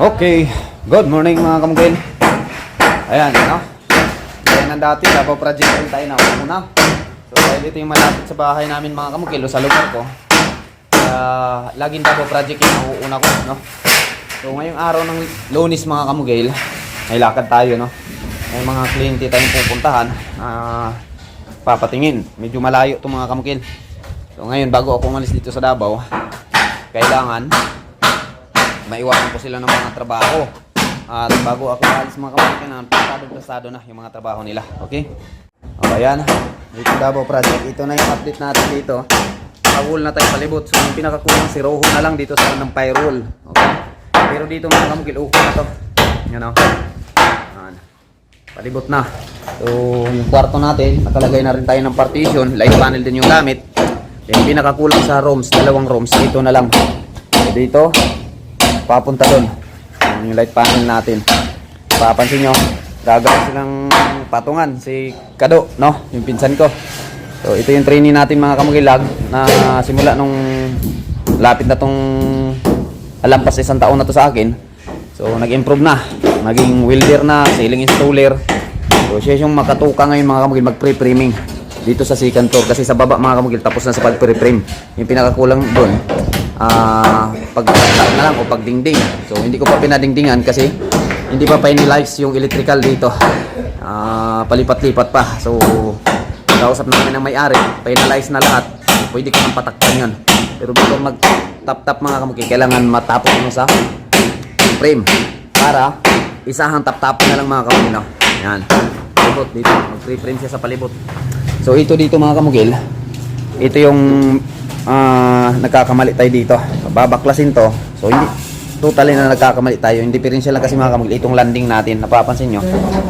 Okay, good morning mga kamugil. Ayan, no? Ayan ang dati, Davao Project rin tayo na una. So, dahil ito yung malapit sa bahay namin mga kamugil sa lugar ko. Kaya, laging Davao Project yung nauuna ko, no? So, ngayong araw ng lunis mga kamugil, may lakad tayo, no? May mga kliyente tayong pupuntahan. Ah, papatingin. Medyo malayo itong mga kamugil. So, ngayon, bago ako umalis dito sa Davao, kailangan maiwasan ko sila ng mga trabaho. At bago ako alis mga kapatid, pasado-pasado na yung mga trabaho nila. Okay? O, ayan. Dito Davao Project. Ito na yung update natin dito. Nakawul na tayo palibot. So, yung pinakakulang si Rojo na lang dito sa ng Pyrol. Okay? Pero dito mga kamukil, okay na to. Yan o. Ayan. Palibot na. So, yung kwarto natin, nakalagay na rin tayo ng partition. Light panel din yung gamit. Yung pinakakulang sa rooms, dalawang rooms, dito na lang. So, dito, papunta doon. Yung light panel natin. Papansin nyo, gagawin silang patungan. Si Kado, no? Yung pinsan ko. So, ito yung training natin mga kamugilag na simula nung lapit na tong alampas isang taon na to sa akin. So, nag-improve na. Naging welder na, ceiling installer. So, siya yung makatuka ngayon mga kamugil mag-pre-priming dito sa second floor kasi sa baba mga kamugil tapos na sa pag-pre-prime. Yung pinakakulang doon, ah pag na lang o pagdingding. So, hindi ko pa pinadingdingan kasi hindi pa finalize yung electrical dito. Ah, palipat-lipat pa. So, kausap namin ng may-ari, finalize na lahat. Pwede ko nang patakpan yun. Pero before mag-tap-tap mga kamugil, kailangan matapos mo sa frame para isahang tap-tap na lang mga kamugil. No? Yan. Palibot dito. Mag-frame siya sa palibot. So ito dito mga kamugil. Ito yung ah, nagkakamali tayo dito. Babaklasin to. So hindi totally na nagkakamali tayo. Pa rin sila kasi mga kamugil. Itong landing natin. Napapansin nyo.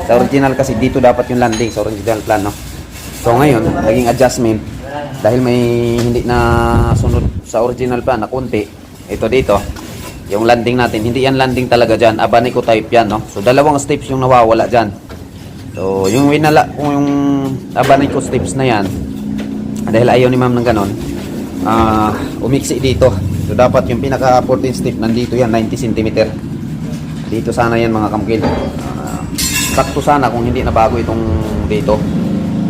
Sa original kasi dito dapat yung landing. Sa original plan. No? So ngayon, naging adjustment. Dahil may hindi na sunod sa original plan na konti. Ito dito yung landing natin, hindi yan landing talaga dyan. Abanico type yan, no? So, dalawang steps yung nawawala dyan. So, yung winala, kung yung Abanico steps na yan, dahil ayaw ni ma'am ng ganon, ah umiksi dito. So, dapat yung pinaka 14 step nandito yan, 90 cm. Dito sana yan mga kamkil. Ah, sakto sana kung hindi na bago itong dito.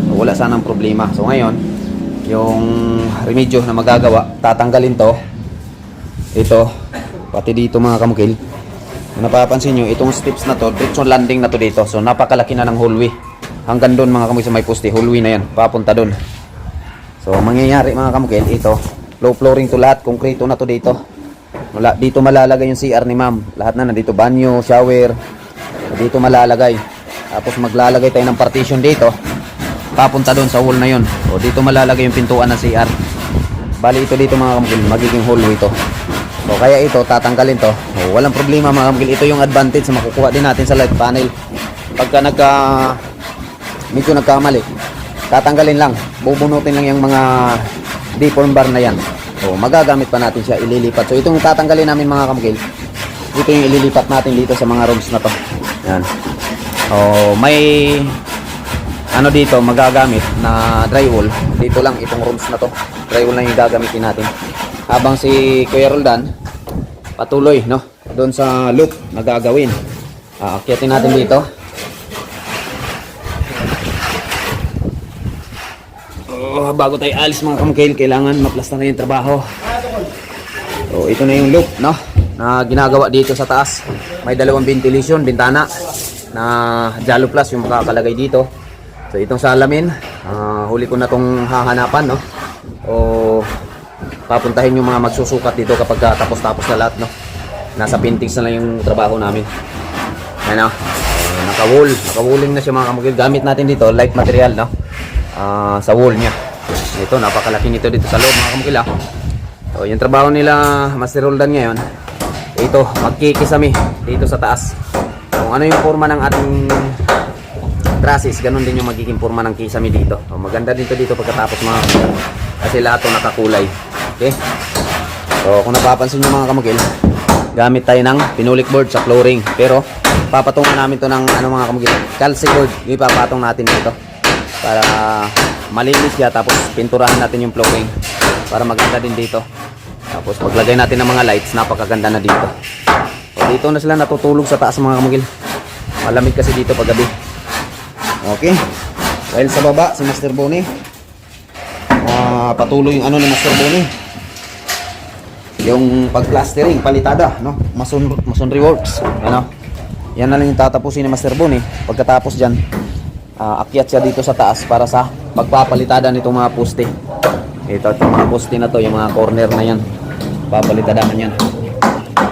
So, wala sanang problema. So, ngayon, yung remedyo na magagawa, tatanggalin to. Ito, pati dito mga kamukil kung napapansin nyo itong steps na to diretso landing na to dito so napakalaki na ng hallway hanggang doon mga kamukil sa may poste hallway na yan papunta doon so ang mangyayari mga kamukil ito low flooring to lahat konkreto na to dito. Wala, dito malalagay yung CR ni ma'am. Lahat na nandito banyo, shower dito malalagay. Tapos maglalagay tayo ng partition dito. Papunta doon sa wall na yun. O dito malalagay yung pintuan ng CR bali ito dito mga kamukil magiging hallway to. So kaya ito tatanggalin to. Oh, walang problema mga kamgil. Ito yung advantage na makukuha din natin sa light panel. Pagka nagka medyo nagkamali, tatanggalin lang. Bubunutin lang yung mga deform bar na yan. So magagamit pa natin siya ililipat. So itong tatanggalin namin mga kamgil. Ito yung ililipat natin dito sa mga rooms na to. Yan. Oh, may ano dito magagamit na drywall. Dito lang itong rooms na to. Drywall lang yung gagamitin natin habang si Kuya Roldan patuloy no doon sa loop na gagawin aakyatin natin dito oh, bago tayo alis mga kamkail kailangan maplastar na yung trabaho so ito na yung loop no na ginagawa dito sa taas may dalawang ventilation bintana na Jalo Plus yung makakalagay dito so itong salamin ah, huli ko na tong hahanapan no o papuntahin yung mga magsusukat dito kapag ah, tapos-tapos na lahat, no? Nasa paintings na lang yung trabaho namin. Ayan, no? Uh, naka-wool. Naka-wooling na siya mga kamugil. Gamit natin dito, light material, no? Ah, sa wool niya. Ito, napakalaki nito dito sa loob, mga kamugil, ah. So, yung trabaho nila, Master Roldan ngayon, ito, magkikisami dito sa taas. Kung ano yung forma ng ating trusses, ganun din yung magiging forma ng kisame dito. So, maganda dito dito pagkatapos mga kamugil. Kasi lahat to nakakulay. Okay? So, kung napapansin nyo mga kamugil, gamit tayo ng pinulik board sa flooring. Pero, papatungan namin to ng ano mga kamugil, calci board. Yung ipapatong natin dito. Para malinis siya. Tapos, pinturahan natin yung flooring. Para maganda din dito. Tapos, paglagay natin ng mga lights, napakaganda na dito. So, Dito na sila natutulog sa taas mga kamugil. Malamig kasi dito pag gabi. Okay. Dahil sa baba, si Master Bonnie. Ah, patuloy yung ano ni Master Bonnie. Yung pag-plastering, palitada, no? Mason, masonry works. Ano? Yan na lang yung tatapusin ni Master Bonnie. Pagkatapos dyan, ah, akyat siya dito sa taas para sa pagpapalitada nitong mga poste. Ito, itong mga poste na to, yung mga corner na yan. Papalitadahan yan.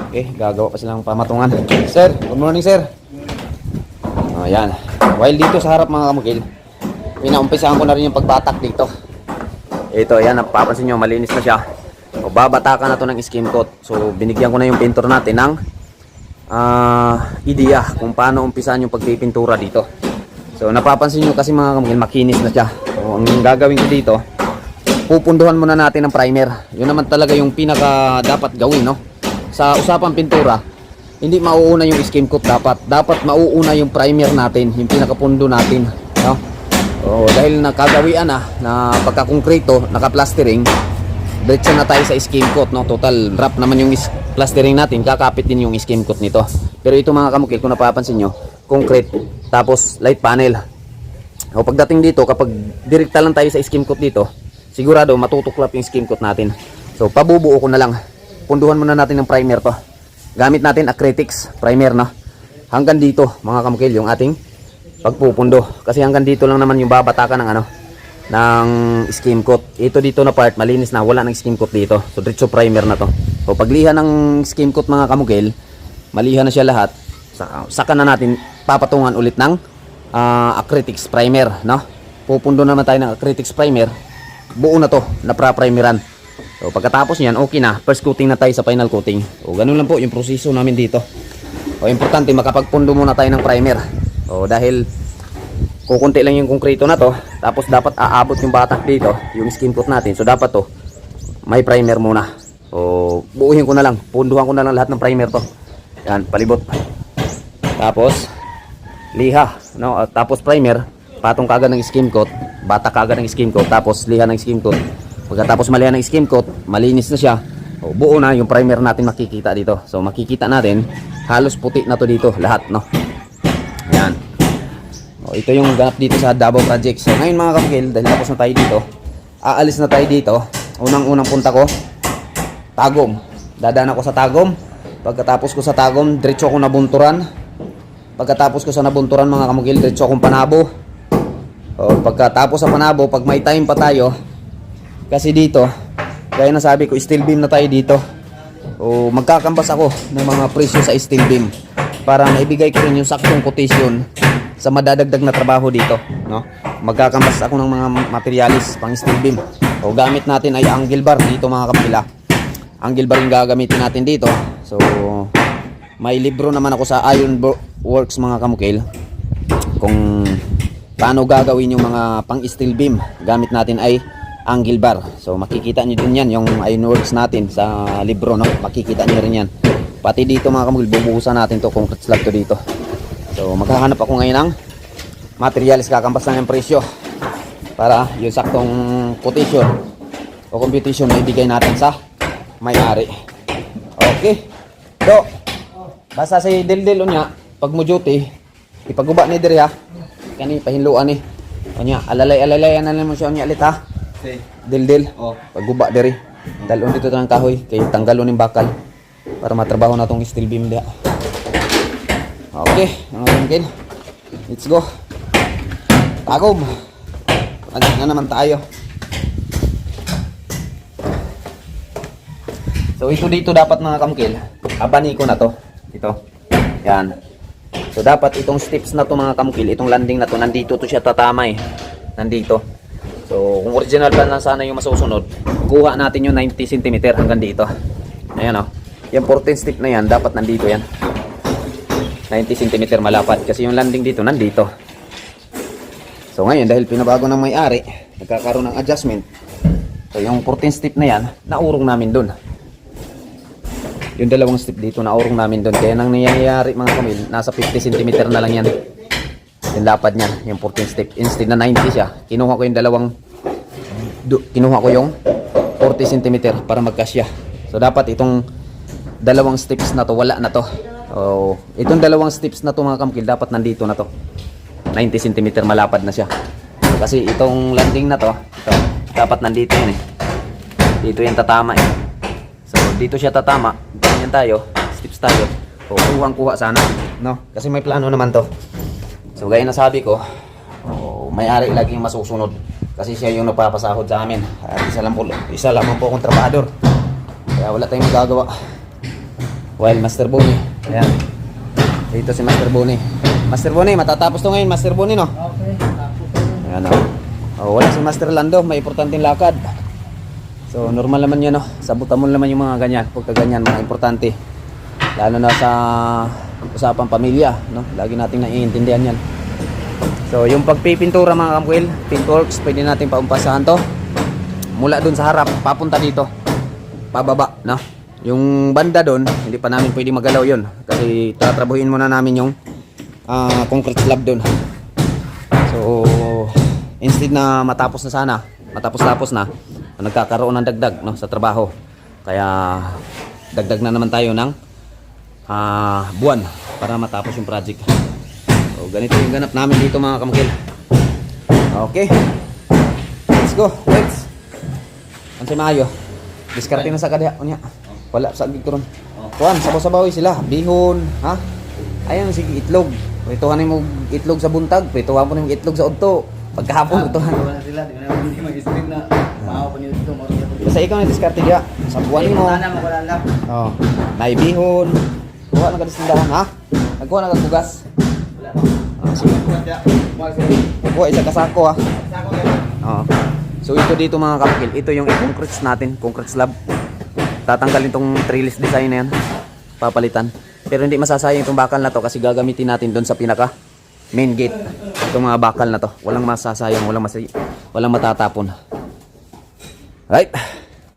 Okay, gagawa pa silang pamatungan. Sir, good morning sir. Ayan. While dito sa harap mga kamukil, pinaumpisahan ko na rin yung pagbatak dito. Ito, ayan, napapansin nyo, malinis na siya. O, babatakan na to ng skim coat. So, binigyan ko na yung pintor natin ng ah ideya kung paano umpisahan yung pagpipintura dito. So, napapansin nyo kasi mga kamukil, makinis na siya. So, ang gagawin ko dito, pupunduhan muna natin ng primer. Yun naman talaga yung pinaka dapat gawin, no? Sa usapang pintura, hindi mauuna yung skim coat dapat. Dapat mauuna yung primer natin, yung pinakapundo natin, no? O, dahil nakagawian na na pagka-konkreto, naka-plastering, diretso na tayo sa skim coat, no? Total wrap naman yung plastering natin, kakapit din yung skim coat nito. Pero ito mga kamukil, kung napapansin nyo, concrete, tapos light panel. O pagdating dito, kapag direkta lang tayo sa skim coat dito, sigurado matutuklap yung skim coat natin. So pabubuo ko na lang. Punduhan muna natin ng primer to. Gamit natin acrylics primer na. Hanggang dito, mga kamukil, yung ating pagpupundo. Kasi hanggang dito lang naman yung babatakan ng ano, ng skim coat. Ito dito na part, malinis na, wala ng skim coat dito. So diretso primer na to. So pagliha ng skim coat mga kamukil, maliha na siya lahat. Saka, saka na natin papatungan ulit ng ah, acrylics primer, no? Pupundo naman tayo ng acrylics primer. Buo na to, na pra-primeran. So pagkatapos niyan, okay na. First coating na tayo sa final coating. O ganun lang po yung proseso namin dito. O importante makapagpundo muna tayo ng primer. O dahil kukunti lang yung konkreto na to, tapos dapat aabot yung batak dito, yung skin coat natin. So dapat to may primer muna. So buuhin ko na lang, punduhan ko na lang lahat ng primer to. Yan, palibot. Tapos liha, no? At tapos primer, patong kagad ng skin coat, batak kagad ng skin coat, tapos liha ng skin coat. Pagkatapos maliha ng skin coat, malinis na siya. O, buo na yung primer natin makikita dito. So makikita natin, halos puti na to dito lahat, no? Yan. O, ito yung ganap dito sa Davao Project. So ngayon mga kapagil, dahil tapos na tayo dito, aalis na tayo dito. Unang-unang punta ko, Tagum. Dadaan ako sa Tagum. Pagkatapos ko sa Tagum, diretso ako nabunturan. Pagkatapos ko sa nabunturan mga kamugil, diretso akong Panabo. O, pagkatapos sa Panabo, pag may time pa tayo, kasi dito, gaya na sabi ko, steel beam na tayo dito. O magkakambas ako ng mga presyo sa steel beam para maibigay ko rin yung saktong quotation sa madadagdag na trabaho dito, no? Magkakambas ako ng mga materialis pang steel beam. O gamit natin ay angle bar dito mga kapila. Angle bar yung gagamitin natin dito. So may libro naman ako sa Iron Works mga kamukil kung paano gagawin yung mga pang steel beam. Gamit natin ay angle bar. So makikita nyo din yan yung ironworks natin sa libro no? Makikita nyo rin yan. Pati dito mga kamugil bubuhusan natin to concrete slab to dito. So maghahanap ako ngayon ng materials kakambas na yung presyo para yung saktong quotation o computation na ibigay natin sa may-ari. Okay. So basta si Dildil unya pag mo duty ipaguba ni diri ha kani pahinluan ni unya alalay alalay na mo siya unya alit ha Okay. Dildil. Oh. Pagguba diri. Dalon dito ng kahoy kay tanggalon ning bakal para matrabaho na tong steel beam dia. Okay, mga kamkin. Let's go. Tagom. Ano na naman tayo. So ito dito dapat mga kamkil, abani ko na to. Ito. Yan. So dapat itong steps na to mga kamkil, itong landing na to, nandito to siya tatama eh. Nandito. So kung original plan lang sana yung masusunod, kuha natin yung 90 cm hanggang dito. Ayan o. Yung 14 step na yan, dapat nandito yan. 90 cm malapad kasi yung landing dito nandito. So ngayon dahil pinabago ng may-ari, nagkakaroon ng adjustment. So yung 14 step na yan, naurong namin dun. Yung dalawang step dito, naurong namin dun. Kaya nang nangyayari mga kamil, nasa 50 cm na lang yan. Yung lapad niya, yung 14 step. Instead na 90 siya, kinuha ko yung dalawang, kinuha ko yung 40 cm para magkasya. So dapat itong dalawang steps na to, wala na to. So, itong dalawang steps na to mga kamkil, dapat nandito na to. 90 cm malapad na siya. Kasi itong landing na to, ito, dapat nandito yun eh. Dito yan tatama eh. So, dito siya tatama. Ganyan tayo. Steps tayo. O, kuhang kuha sana. No? Kasi may plano naman to. So, gaya na sabi ko, oh, may-ari lagi yung masusunod. Kasi siya yung nagpapasahod sa amin. At isa lang po, isa lamang po akong trabador. Kaya wala tayong magagawa. While Master Bonnie. Ayan. Dito si Master Bonnie. Master Bonnie, matatapos to ngayon, Master Bonnie, no? Okay, tapos. Ayan o. Oh, wala si Master Lando, may importanteng lakad. So, normal naman yun, no? Sabutan mo naman yung mga ganyan, pagka ganyan, mga importante. Lalo na sa usapang pamilya, no? Lagi nating naiintindihan yan. So, yung pagpipintura mga kamkwil, paintworks, pwede natin paumpasahan to. Mula dun sa harap, papunta dito. Pababa, no? Yung banda dun, hindi pa namin pwede magalaw yun. Kasi tatrabuhin muna namin yung ah, concrete slab dun. So, instead na matapos na sana, matapos-tapos na, nagkakaroon ng dagdag no, sa trabaho. Kaya, dagdag na naman tayo ng ah, buwan para matapos yung project. So, ganito yung ganap namin dito mga kamakil. Okay. Let's go. Let's. Ano si Mayo? Diskarte na sa kadya. Unya. Wala sa gig ron. Kuan, sabaw-sabaw sila. Bihon, ha? Ayun, sige, itlog. Prituhan mo itlog sa buntag, prituhan mo itlog sa udto. Pagkahapon, prituhan. Wala sila, di hindi mag-stream na Basta ikaw na diskarte diya. Sa buwan mo. Oh. May bihon. Kuha na ka tindahan, ha? Nagkuha na ka bugas. Wala. Ah, sige. Mga kapatid. Kuha isa kasako, ha? Sako yan. Oo. So ito dito mga kapakil, ito yung concrete natin, concrete slab. Tatanggalin tong trellis design na yan. Papalitan. Pero hindi masasayang itong bakal na to kasi gagamitin natin doon sa pinaka main gate. Itong mga bakal na to. Walang masasayang, walang masay walang matatapon. 来